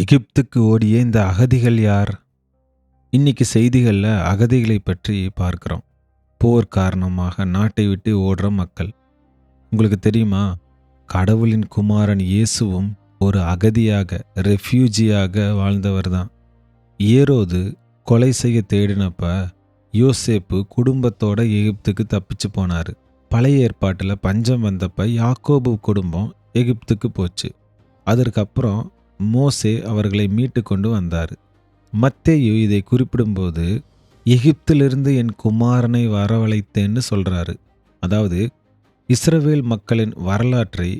எகிப்துக்கு ஓடிய இந்த அகதிகள் யார்? இன்னைக்கு செய்திகளில் அகதிகளை பற்றி பார்க்குறோம். போர் காரணமாக நாட்டை விட்டு ஓடுற மக்கள். உங்களுக்கு தெரியுமா? கடவுளின் குமாரன் இயேசுவும் ஒரு அகதியாக ரெஃப்யூஜியாக வாழ்ந்தவர் தான். ஏரோது கொலை செய்ய தேடினப்ப யோசேப்பு குடும்பத்தோட எகிப்துக்கு தப்பிச்சு போனார். பழைய ஏற்பாட்டில் பஞ்சம் வந்தப்ப யாக்கோபு குடும்பம் எகிப்துக்கு போச்சு. அதற்கப்புறம் மோசே அவர்களை மீட்டு கொண்டு வந்தார். மத்தேயு இதை குறிப்பிடும்போது எகிப்திலிருந்து என் குமாரனை வரவழைத்தேன்னு சொல்கிறாரு அதாவது இஸ்ரவேல் மக்களின் வரலாற்றை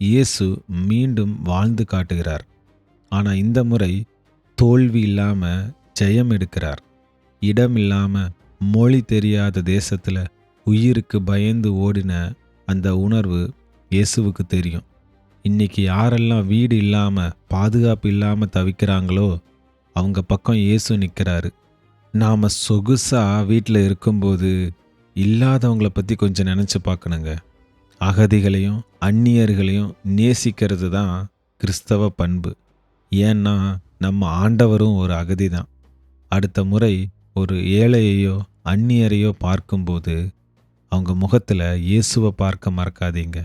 இயேசு மீண்டும் வாழ்ந்து காட்டுகிறார். ஆனால் இந்த முறை தோல்வி இல்லாமல் ஜெயம் எடுக்கிறார். இடம் இல்லாமல் மொழி தெரியாத தேசத்தில் உயிருக்கு பயந்து ஓடின அந்த உணர்வு இயேசுவுக்கு தெரியும். இன்னைக்கு யாரெல்லாம் வீடு இல்லாமல் பாதுகாப்பு இல்லாமல் தவிக்கிறாங்களோ அவங்க பக்கம் இயேசு நிற்கிறாரு நாம் சொகுசாக வீட்டில் இருக்கும்போது இல்லாதவங்கள பற்றி கொஞ்சம் நினச்சி பார்க்கணுங்க. அகதிகளையும் அந்நியர்களையும் நேசிக்கிறது தான் கிறிஸ்தவ பண்பு. ஏன்னா நம்ம ஆண்டவரும் ஒரு அகதி தான். அடுத்த முறை ஒரு ஏழையையோ அந்நியரையோ பார்க்கும்போது அவங்க முகத்தில் இயேசுவை பார்க்க மறக்காதீங்க.